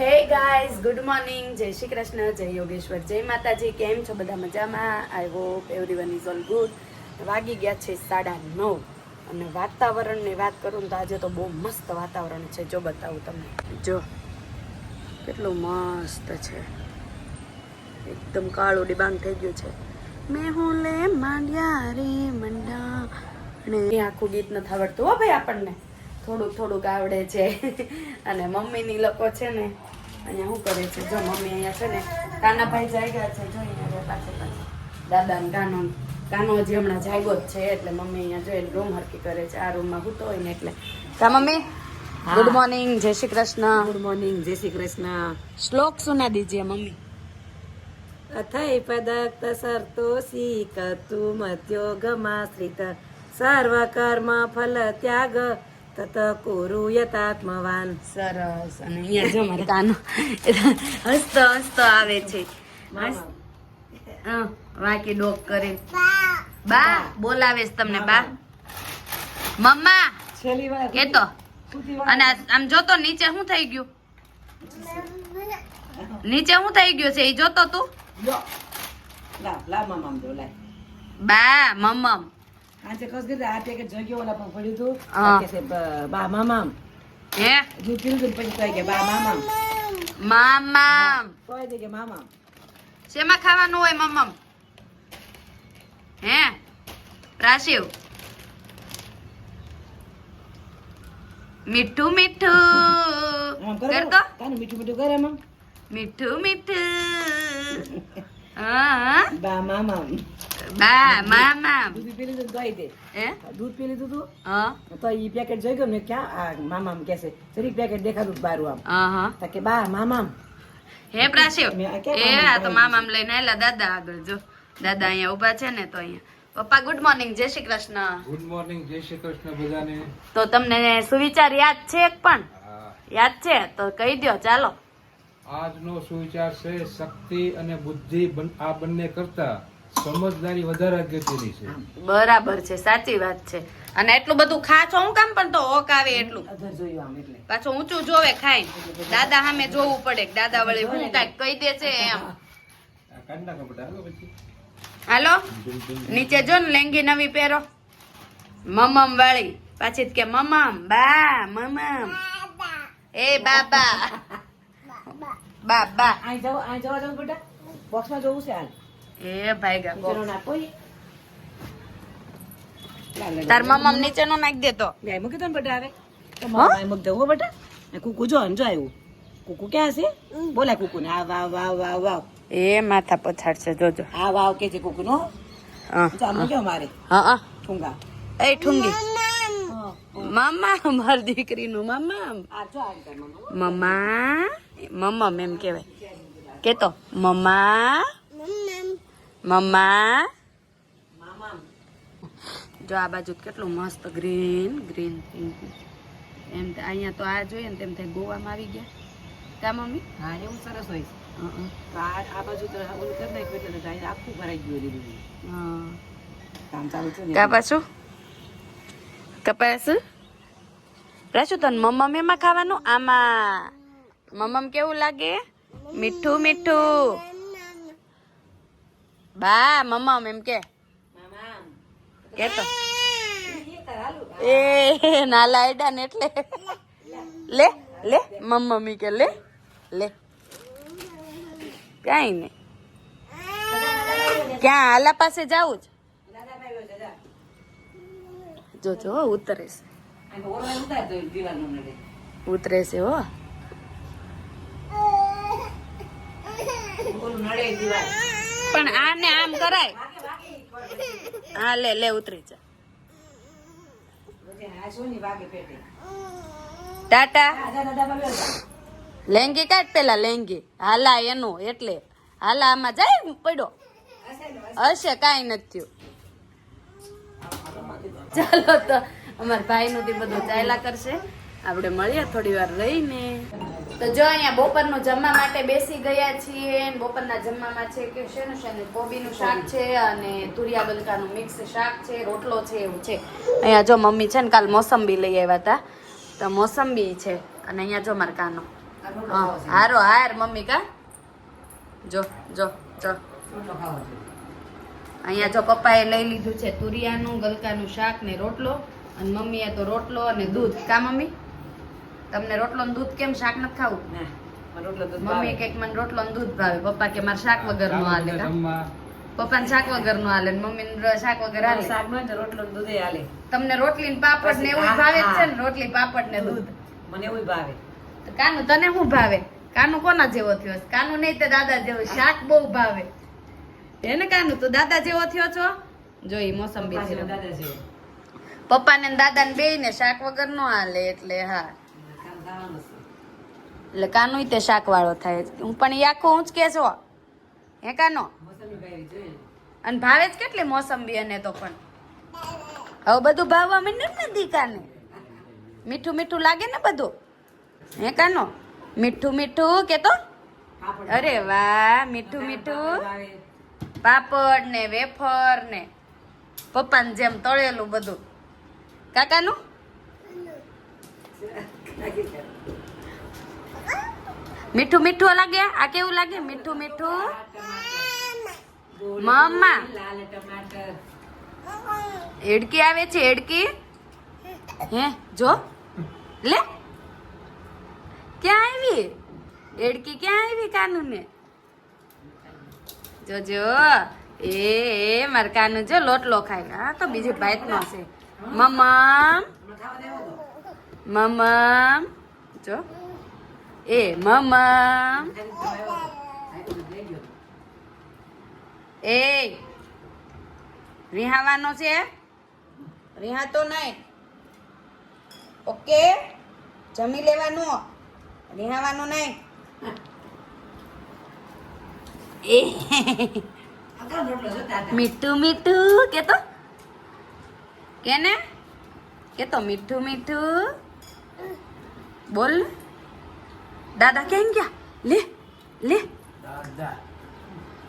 Hey guys good morning. જય શ્રી કૃષ્ણ, જય યોગેશ્વર, જય માતાજી. કેમ છો બધા મજામાં? I hope everyone is all good વાગી ગયા છે સાડા નવ. અને વાતાવરણની વાત કરું તો આજે તો બહુ મસ્ત વાતાવરણ છે. જો બતાવું તમને. જો, કેટલું મસ્ત છે. એકદમ કાળું ડિબાંગ થઈ ગયું છે. મેં હું લે માંડ્યા રે મંડા. અને આખું ગીત નથી આવડતું હો ભાઈ આપણને. થોડુંક થોડુંક આવડે છે. અને મમ્મીની લોકો છે ને અહીંયા શું કરે છે? જો મમ્મી અહીંયા છે ને કાનાભાઈ જાગ્યા છે જો અહીંયા જો પાછળ પાછળ. દાદા ને કાનો કાનો હજી હમણાં જાગ્યો જ છે એટલે મમ્મી અહીંયા જોઈને રૂમ હરકી કરે છે. આ રૂમમાં હું તો હોય ને એટલે. કા મમ્મી? ગુડ મોર્નિંગ જય શ્રી કૃષ્ણ. ગુડ મોર્નિંગ જય શ્રી કૃષ્ણ. શ્લોક સુના દીજીએ મમ્મી. અથૈ પદક્ત સરતોષી કતુ મત્યો ગમાશ્રિત સર્વ કર્મ ફલ ત્યાગ તત કુરુ યતાત્મવાન સરસ. અને અહીંયા જો મારે કાનો હસતો હસતો આવે છે. વાંકી ડોક કરે. બા. બોલાવે છે તમને બા. મમ્મા વાર કેતો અને આમ જોતો નીચે શું થઈ ગયું? નીચે શું થઈ ગયું છે? એ જોતો તું? લા. લા મામા દો લા બા મમ્મમ આજે કસ કીધું આ પેકેટ જોઈ ઓલા પણ પડ્યું હતું. કે છે બા મામા હે? દૂધ પીધું હતું પછી કહે કે બા મામા મામા તોય દે કે મામા શેમાં ખાવાનું હોય મમ્મમ હે? રાશિવ? મીઠું મીઠું. કર. તો મીઠું મીઠું કરે મમ મીઠું મીઠું. બા મામા બા મામા દૂધ પી લીધું ને દે. હે? દૂધ પી લીધું તું? હા. તો ઈ પેકેટ જોઈ ગયો મેં ક્યાં? આ મામા કે છે જરીક પેકેટ દેખાતું બારું આમ. હા હા. કે બા મામા હે પ્રાશિવ મેં આ ક્યાં એ મામા આ તો મામામ લઈને આયેલા દાદા આગળ જો. દાદા અહીંયા ઊભા છે ને તો અહીંયા. પપ્પા ગુડ મોર્નિંગ જય શ્રી કૃષ્ણ. ગુડ મોર્નિંગ જય શ્રી કૃષ્ણ બધાને. તો તમને સુવિચાર યાદ છે એક પણ? યાદ છે? તો કહી દો ચાલો. આજનો સુવિચાર છે શક્તિ અને બુદ્ધિ આ બંને કરતા સમજદારી વધારે અગત્યની છે. બરાબર છે સાચી વાત છે. અને એટલું બધું ખાચો હું કામ પણ તો ઓક આવે એટલું. પાછું ઊંચું જોવે ખાઈ. દાદા સામે જોવું પડે દાદા વળી હું કાંઈક કહી દે છે એમ. હાલો? નીચે જો ને લેંગી નવી પહેરો. મમમ વાળી. પાછી જ કે મમમ બા મમમ. એ બાબા. બાબા. આ જાવ આ જવા જવું બેટા. બોક્સમાં જોવું છે હાલ. એ ભાઈગા નીચેનો નાખો ઈ. લા, લા, લા. તાર મમમ નીચે નો નાખી દેતો મેં મૂકી દો ને બેટા હવે. તો મમ્મી મૂકી દઉં હો બેટા. ને કુકુ જો ને જો આવ્યું કુકુ ક્યાં છે? બોલા કુકુ ને આ વાવ વાવ વાવ વાવ. એ માથા પછાડ છે જોજો. આ વાવ કે છે કુકુ નો હા. જો આમ મારે. હા હા. ઠુંગા. એ ઠુંગી. મમ્મા મામા મારી દીકરીનું મામા. આ જો આ રીતે મામા. મમ્મા મમ્મમ એમ કહેવાય કેતો મમ્મા મમ્મા મામા જો આ બાજુ કેટલું મસ્ત ગ્રીન ગ્રીન પિંક એમ થ- અહીંયા તો આ જોઈએ ને તેમ થાય ગોવામાં આવી ગયા કા મમ્મી હા એવું સરસ હોય છે હં, તો આ આ બાજુ તો ઓલું કરી નાખ્યું એટલે તો અહીં આખું ભરાઈ ગયું લીધું હં. કામ ચાલુ છે ને કા પાછું કપાસ રાશુ તને મમ્મમ એમાં ખાવાનું આમાં મમ્મમ કેવું લાગે મીઠું મીઠું બા મમ્મમ એમ કે મામા કેતો એ નાલા આયડા ને એટલે લે લે મમ્મી કે લે લે કાંઈ નહીં ક્યાં આલા પાસે જાવું જ જો જો હો, ઉતરે છે અહીં ઓરડા ઉતાર દો દીવાલનો નડે ઉતરે છે હો પણ આને આમ કરાય. હા લે લે ઉતરી જા. ટાટા. લેંગી કાઢ પેલા લેંગી. હાલા એનું એટલે. હાલા આમાં જાય પડ્યો હશે કાંઈ નથી ચાલો તો અમાર ભાઈ નું બધું ચાલ્યા કરશે. આપણે મળીએ થોડી વાર રહીને. તો જો અહીંયા બપોરનું જમવા માટે બેસી ગયા છીએ બપોરના જમવામાં છે કે શેનું શેનું? કોબીનું શાક છે અને તુરિયા ગલકાનું મિક્સ શાક છે રોટલો છે એવું છે. અહીંયા જો મમ્મી છે ને કાલ મોસંબી લઈ આવ્યા હતા. તો મોસંબી છે અને અહીંયા જો મારા કાનો. હારો હાર મમ્મી કા? જો જો છે. અહીંયા જો પપ્પાએ લઈ લીધું છે તુરિયાનું ગલકાનું શાક ને રોટલો. અને મમ્મીએ તો રોટલો અને દૂધ. કા મમ્મી? તમને રોટલો દૂધ કેમ શાક નથી ખાવું? મમ્મી ભાવે. મને રોટલો દૂધ ભાવે. પપ્પા કે મારે શાક વગર નો હાલે પપ્પા ને શાક વગર નો હાલે મમ્મી શાક વગર હાલે. શાકમાં રોટલો દૂધ હાલે. તમને રોટલી ને પાપડ ને એવું ભાવે છે ને રોટલી પાપડ ને દૂધ? મને એવું ભાવે. તો કાનું તને શું ભાવે? કાનું કોના જેવો થયો છે? કાનું નહીં તે દાદા જેવો. શાક બહુ ભાવે. એને કાનું તું દાદા જેવો થયો છો? જોઈ મોસંબી છે. પપ્પા ને દાદા ને બે ને શાક વગર નો હાલે એટલે હા. એટલે કાનો તે શાક વાળો થાય. હું પણ આખો આખું જ કે છો. હે કાનો. અને ભાવે જ કેટલી મોસંબી અને તો પણ. હવે બધું ભાવવા માંડ્યું ને દીકાને. મીઠું મીઠું લાગે ને બધું? હે કાનો? મીઠું મીઠું કે તો અરે વાહ, મીઠું મીઠું. પાપડ ને વેફર ને પપ્પાને જેમ તળેલું બધું. કાકાનું? મીઠું મીઠું લાગે? આ કેવું લાગે? મીઠું મીઠું? મમ્મા એડકી આવે છે એડકી? હે જો. લે. ક્યાં આવી? એડકી ક્યાં આવી કાનુ ને જો જો. એ એ માર કાનુ જો લોટલો ખાય. હા તો બીજી ભાઈ નો છે. મમમ. મમમ જો એ તો. એ રિહાવાનો છે રિહાતો નહીં ઓકે જમી લેવાનું રિહાવાનું નહીં એ? મીઠું મીઠું કેતો કેને કે ને કે તો મીઠું મીઠું બોલ. દાદા કેમ ગયા? લે લે. દાદા.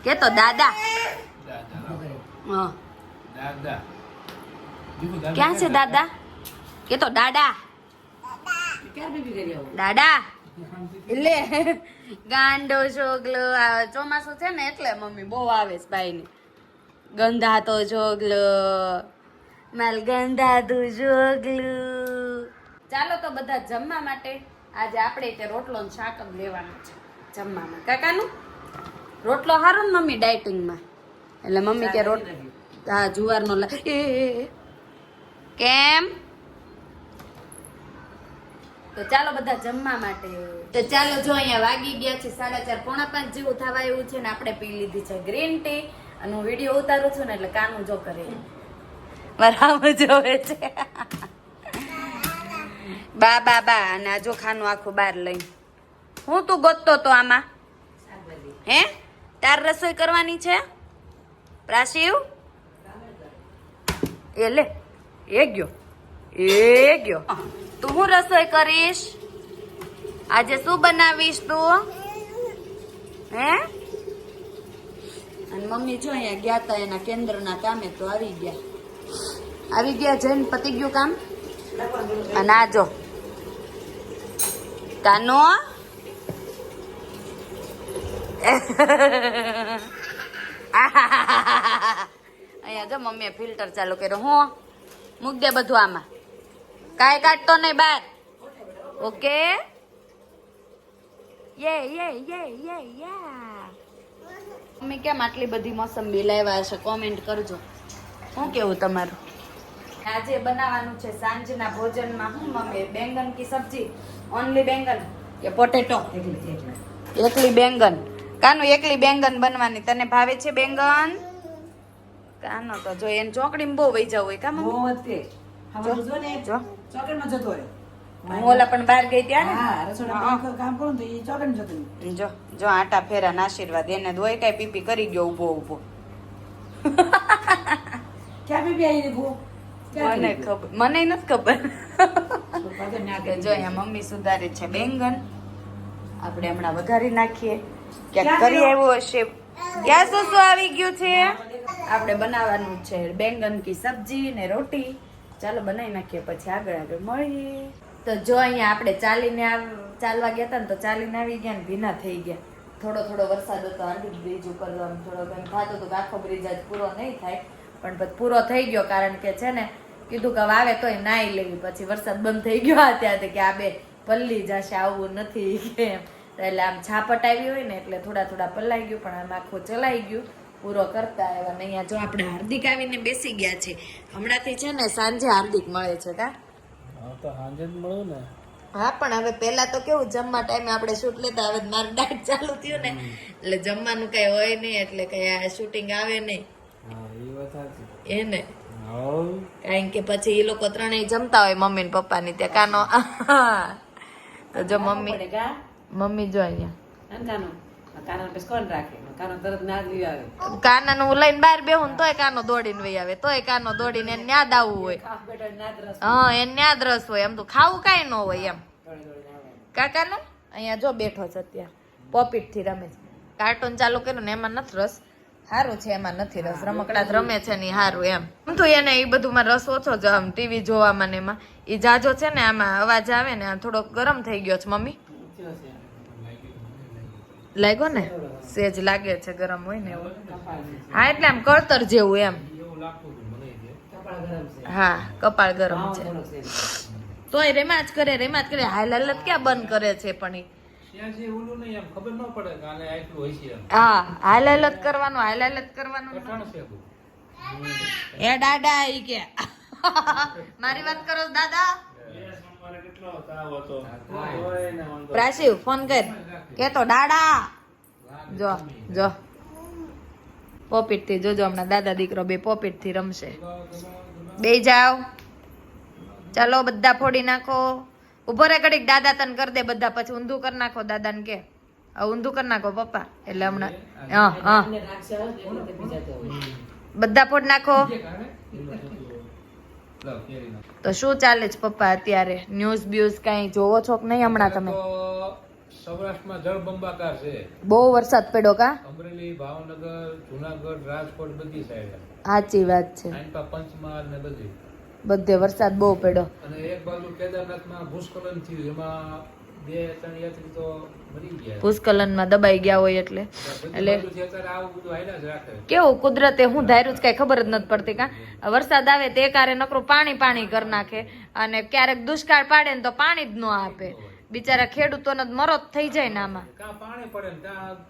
કે તો દાદા. દાદા. હા. દાદા. દીકુ દાદા ક્યાં છે દાદા? કે તો દાદા? દાદા. એટલે ગાંડો જોગલો આ ચોમાસું છે ને એટલે મમ્મી બહુ આવે છે ભાઈ ને ગંધાતો જોગલો માલ ગંધાતું જોગલું ચાલો તો બધા જમવા માટે આજે આપણે તે રોટલો ને શાક જ લેવાનું છે. જમવામાં. કાકાનું? રોટલો સારો ને મમ્મી ડાયટિંગમાં? એટલે મમ્મી કે રોટ હા જુવારનો. કેમ? તો ચાલો બધા જમવા માટે. તો ચાલો જો અહીંયા વાગી ગયા છે સાડા ચાર. પોણા પાંચ જેવું થવા એવું છે ને આપણે પી લીધી છે ગ્રીન ટી. અને હું વીડિયો ઉતારું છું ને એટલે કાનું જો કરે. બરાબર જોવે છે. બા બા બા અને આ જોખાનું આખું બહાર લઈ હું તું ગોતતો તો આમાં? હે? તાર રસોઈ કરવાની છે? પ્રાશિવ? એ લે એ ગયો એ ગયો. તું હું રસોઈ કરીશ? આજે શું બનાવીશ તું? હે? અને મમ્મી જો અહીંયા ગયા તા એના કેન્દ્રના કામે તો આવી ગયા. આવી ગયા જઈને પતી ગયું કામ? અને આ જો કાનો અહીંયા જો મમ્મીએ ફિલ્ટર ચાલુ કર્યો. હું? મૂક દે બધું આમાં. કાંઈ કાઢતો નહીં બાર. ઓકે? યે યે યે યે, યા. મમ્મી કેમ આટલી બધી મોસંબી લાવ્યા હશે કોમેન્ટ કરજો. શું કેવું તમારું? આજે બનાવવાનું છે સાંજના ભોજનમાં હું મમ્મી બેંગન કી સબ્જી ઓનલી બેંગન કે પોટેટો એકલી બેંગન. કાનું એકલી બેંગન બનવાની? તને ભાવે છે બેંગન? કાનો તો જો એને ચોકડીમાં બહુ વહી જવું હોય કા મમ્મી? બહુ જ ચોકડીમાં જતો હોય. હું ઓલા પણ બહાર ગઈ ત્યાં ને રસોડામાં કામ કામ કરું ને તો ઈ ચોકડીમાં જતો હોય. જો જો આટા ફેરા આશીર્વાદ એને દોય કાંઈ પીપી કરી ગયો ઊભો ઊભો ક્યાં પીપી આવી મને ખબર મને નથી ખબર. જો અહીંયા મમ્મી સુધારે છે બેંગન. આપણે હમણાં વઘારી નાખીએ. ક્યાંક કરી? આવ્યો હશે. ક્યાં શું શું આવી ગયું છે. આપણે બનાવવાનું છે બેંગન કી સબ્જી ને રોટી. ચાલો બનાવી નાખીએ પછી આગળ આગળ મળીએ. તો જો અહીંયા આપણે ચાલીને ચાલવા ગયા હતા ને તો ચાલીને આવી ગયા ને ભીના થઈ ગયા. થોડો થોડો વરસાદ હતો આંટી બ્રિજ ઉપર થોડો એમ તો હતું આખો બ્રિજ આજ પૂરો નહીં થાય. પણ પછી પૂરો થઈ ગયો કારણ કે છે ને કીધું કે વાવે આવે તોય નાઈ લેવી. પછી વરસાદ બંધ થઈ ગયો આ ત્યાંથી કે આ બે પલ્લી જશે આવવું નથી કે એટલે આમ છાપટ આવી હોય ને એટલે થોડા થોડા પલ્લાઈ ગયું પણ આમ આખું ચલાઈ ગયું. પૂરો કરતા ને અહીંયા જો આપણે હાર્દિક આવીને બેસી ગયા છે. હમણાંથી છે ને સાંજે હાર્દિક મળે છે કા? તો સાંજે જ મળું ને. હા પણ હવે પહેલા તો કેવું જમવા ટાઈમે આપણે શૂટ લેતા હવે મારું ડાયટ ચાલુ થયું ને. એટલે જમવાનું કઈ હોય નહીં એટલે કઈ આ શૂટિંગ આવે નહીં. એને? કારણ કે પછી એ લોકો ત્રણેય જમતા હોય મમ્મી ને પપ્પા ની ત્યાં કાનો. તો જો મમ્મી મમ્મી જો અહીંયા. કાનો? ના લઈને બહાર બેહું ને તોય કાનો દોડીને વહી આવે. તોય કાનો દોડીને એને ન્યાદ આવવું હોય. હા એને ન્યાદ રસ હોય. એમ તો ખાવું કાંઈ ન હોય એમ. કાકા ને અહીંયા જો બેઠો છે અત્યારે. પોપીટથી રમે છે. કાર્ટૂન ચાલુ કર્યું ને એમાં નથી રસ. સારું છે એમાં નથી રસ. રમકડા રમે છે ને સારું એમ. આમ તો એને એ બધુંમાં રસ ઓછો જ આમ ટીવી જોવામાં ને એમાં. એ જાજો છે ને આમાં અવાજ આવે ને આ થોડોક ગરમ થઈ ગયો છે મમ્મી. છે લાગ્યો ને? સેજ લાગે છે ગરમ હોય ને એવું. હા એટલે આમ કળતર જેવું એમ. છે હા કપાળ ગરમ છે. છે તોય રેમાં જ કરે રેમાજ જ કરે. હાલ હાલત ક્યાં બંધ કરે છે પણ ઈ? હા હાલ જ કરવાનું. હાલ હાલત કરવાનું એ દાદા ઈ કે. મારી વાત કરો દાદા. પ્રાશિવ ફોન કર. કે તો દાડા જો જો. પોપીટથી જોજો હમણાં દાદા દીકરો બે પોપીટથી રમશે. બે જાઓ. ચાલો બધા ફોડી નાખો. ઊભો રે ઘડીક દાદા તને કરી દે બધા પછી ઊંધું કરી નાખો દાદાને કે. ઊંધું કરી નાખો પપ્પા. એટલે હમણાં હા હા. બધા ફોડ નાખો. તો શું ચાલે છે પપ્પા અત્યારે? ન્યૂઝ બ્યુઝ કઈ જોવો છો કે નહીં હમણાં તમે? તો સૌરાષ્ટ્રમાં જળબંબાકાર છે. બહુ વરસાદ પડ્યો કા? અમરેલી ભાવનગર જુનાગઢ રાજકોટ બધી સાઈડ. સાચી વાત છે. પંચમહાલ ને બધી. બધે વરસાદ બહુ પડ્યો. અને એક બાજુ કેદારનાથમાં ભૂસ્ખલન થયું એમાં બે ત્રણ યાત્રી તો મરી ગયા. ભૂસ્ખલનમાં દબાઈ ગયા હોય એટલે. એટલે કેવું કુદરતે હું ધાર્યું જ કઈ ખબર જ નથી પડતી કા? વરસાદ આવે તે કારે નકરું પાણી પાણી કરી નાખે અને ક્યારેક દુષ્કાળ પાડે ને તો પાણી જ ન આપે. બિચારા ખેડૂતોને જ મરો થઈ જાય ને આમાં. પાણી પડે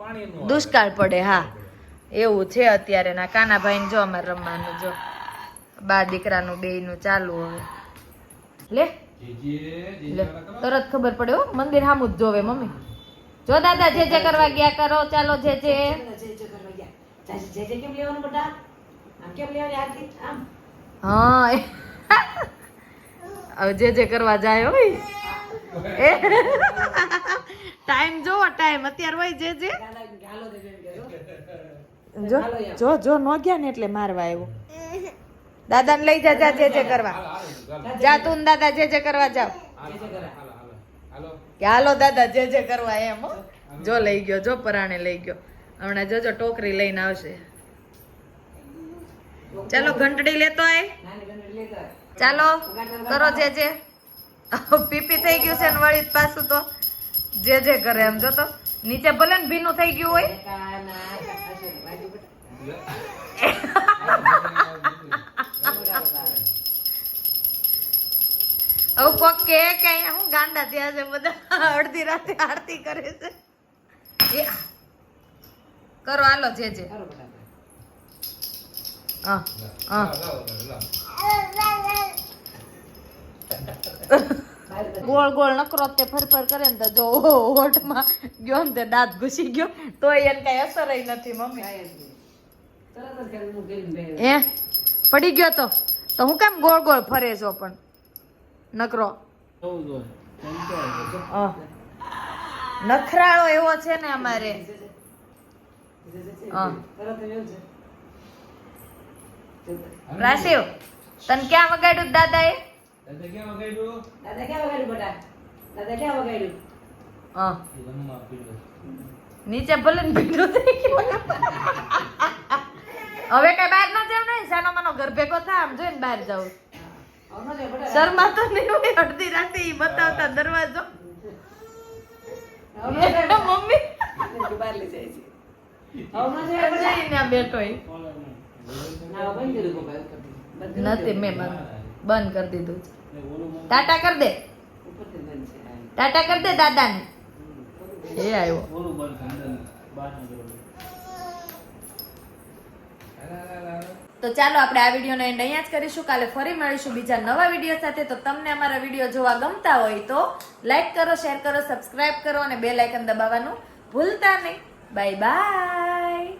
પાણી દુષ્કાળ પડે હા. એવું છે અત્યારે ના. કાનાભાઈ ને જો અમારે રમવાનું જો. બા દીકરાનું બે નું ચાલુ હવે. લે. તરત ખબર પડે હો મંદિર સામું જ જોવે મમ્મી. જો દાદા જે જે કરવા ગયા કરો ચાલો જે જે. હા એ- હવે જે જે કરવા જાય હોય. ટાઈમ જોવો ટાઈમ. અત્યારે હોય જે જે. જો જો જો નો ગયા ને એટલે મારવા આવ્યો. દાદાને લઈ જા જા જે જે કરવા. જા તું દાદા જે જે કરવા જાવ કે હાલો દાદા જે જે કરવા એમ હો. જો લઈ ગયો જો પરાણે લઈ ગયો. હમણાં જોજો ટોકરી લઈને આવશે. ચાલો ઘંટડી લેતો આય. ચાલો કરો જે જે. પીપી થઈ ગયું છે ને વળી પાછું તો. જે જે કરે એમ જો તો. નીચે ભલે ને ભીનું થઈ ગયું હોય. હવે કોક કે કે હું ગાંડા થયા છે બધા અડધી રાતે આરતી કરે છે. કરો હાલો જે જે. હા હા. ગોળ ગોળ નકરો તે ફર ફર કરે ને તો જો હોઠમાં ગયો ને તે દાંત ઘૂસી ગયો તો એને કઈ અસર નથી મમ્મી. હું? પડી ગયો તો? તો હું કેમ ગોળ ગોળ ફરે છો પણ? નકરો. નખરાળો એવો છે ને અમારે. રાશિવ તને ક્યાં વગાડ્યું દાદા એ દાદા ક્યાં વગાડ્યું? દાદા ક્યાં વગાડ્યું બેટા દાદા ક્યાં વગાડ્યું હા નીચે ભલે ને થઈ ગયું. હવે કઈ બહાર ના જાવ નહીં સાનો માનો ઘર ભેગો થા આમ જોઈને બહાર જાવ શર્મા તો નહીં હોય અડધી રાતે ઈ બતાવતા દરવાજો. મમ્મી. બહાર લઈ જાય છે બેઠો. નથી મેં બંધ કરી દીધું છે. ટાટા કર દે. ટાટા કર દે દાદાને. એ આવ્યો. તો ચાલો આપણે આ વિડીયોનો એન્ડ અહીંયા જ કરીશું. કાલે ફરી મળીશું બીજા નવા વીડિયો સાથે. તો તમને અમારા વીડિયો જોવા ગમતા હોય તો લાઈક કરો શેર કરો સબસ્ક્રાઇબ કરો અને બે લાઇકન દબાવવાનું ભૂલતા નહીં. Bye bye